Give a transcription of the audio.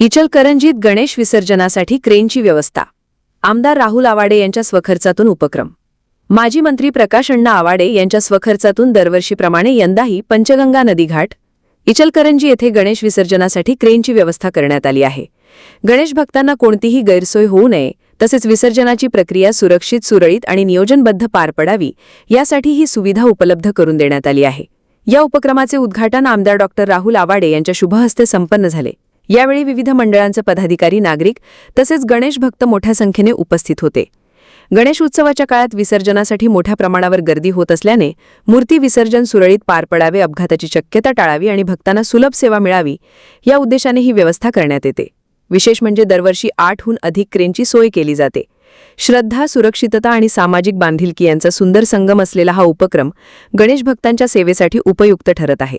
इचलकरंजीत गणेश विसर्जनासाठी क्रेनची व्यवस्था. आमदार राहुल आवाडे यांच्या स्वखर्चातून उपक्रम. माजी मंत्री प्रकाश अण्णा आवाडे यांच्या स्वखर्चातून दरवर्षीप्रमाणे यंदाही पंचगंगा नदीघाट इचलकरंजी येथे गणेश विसर्जनासाठी क्रेनची व्यवस्था करण्यात आली आहे. गणेश भक्तांना कोणतीही गैरसोय होऊ नये तसेच विसर्जनाची प्रक्रिया सुरक्षित सुरळीत आणि नियोजनबद्ध पार पडावी यासाठी ही सुविधा उपलब्ध करून देण्यात आली आहे. या उपक्रमाचे उद्घाटन आमदार डॉक्टर राहुल आवाडे यांच्या शुभहस्ते संपन्न झाले. यावेळी विविध मंडळांचे पदाधिकारी नागरिक तसेच गणेश भक्त मोठ्या संख्येने उपस्थित होते. गणेश उत्सवाच्या काळात विसर्जनासाठी मोठ्या प्रमाणावर गर्दी होत असल्याने मूर्ती विसर्जन सुरळीत पार पडावे अपघाताची शक्यता टाळावी आणि भक्तांना सुलभ सेवा मिळावी या उद्देशाने ही व्यवस्था करण्यात येते. विशेष म्हणजे दरवर्षी आठहून अधिक क्रेनची सोय केली जाते. श्रद्धा सुरक्षितता आणि सामाजिक बांधिलकी यांचा सुंदर संगम असलेला हा उपक्रम गणेश भक्तांच्या सेवेसाठी उपयुक्त ठरत आहे.